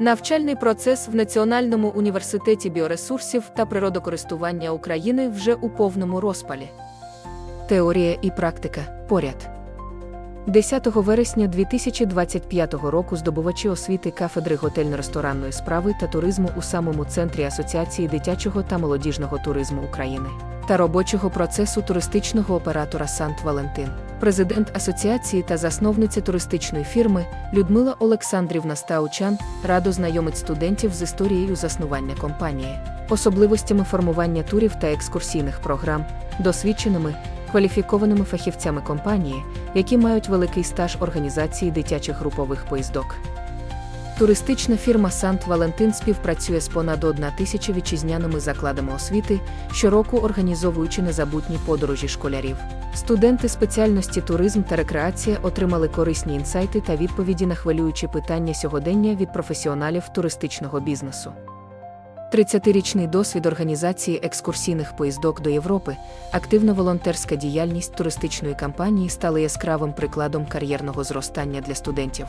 Навчальний процес в Національному університеті біоресурсів та природокористування України вже у повному розпалі. Теорія і практика поряд. 10 вересня 2025 року здобувачі освіти кафедри готельно-ресторанної справи та туризму у самому центрі Асоціації дитячого та молодіжного туризму України та робочого процесу туристичного оператора Сант Валентин, президент асоціації та засновниця туристичної фірми Людмила Олександрівна Стаучан радо знайомить студентів з історією заснування компанії, особливостями формування турів та екскурсійних програм, досвідченими, кваліфікованими фахівцями компанії, які мають великий стаж організації дитячих групових поїздок. Туристична фірма Сант Валентин співпрацює з понад одна тисяча вітчизняними закладами освіти, щороку організовуючи незабутні подорожі школярів. Студенти спеціальності туризм та рекреація отримали корисні інсайти та відповіді на хвилюючі питання сьогодення від професіоналів туристичного бізнесу. 30-річний досвід організації екскурсійних поїздок до Європи, активна волонтерська діяльність туристичної кампанії стали яскравим прикладом кар'єрного зростання для студентів.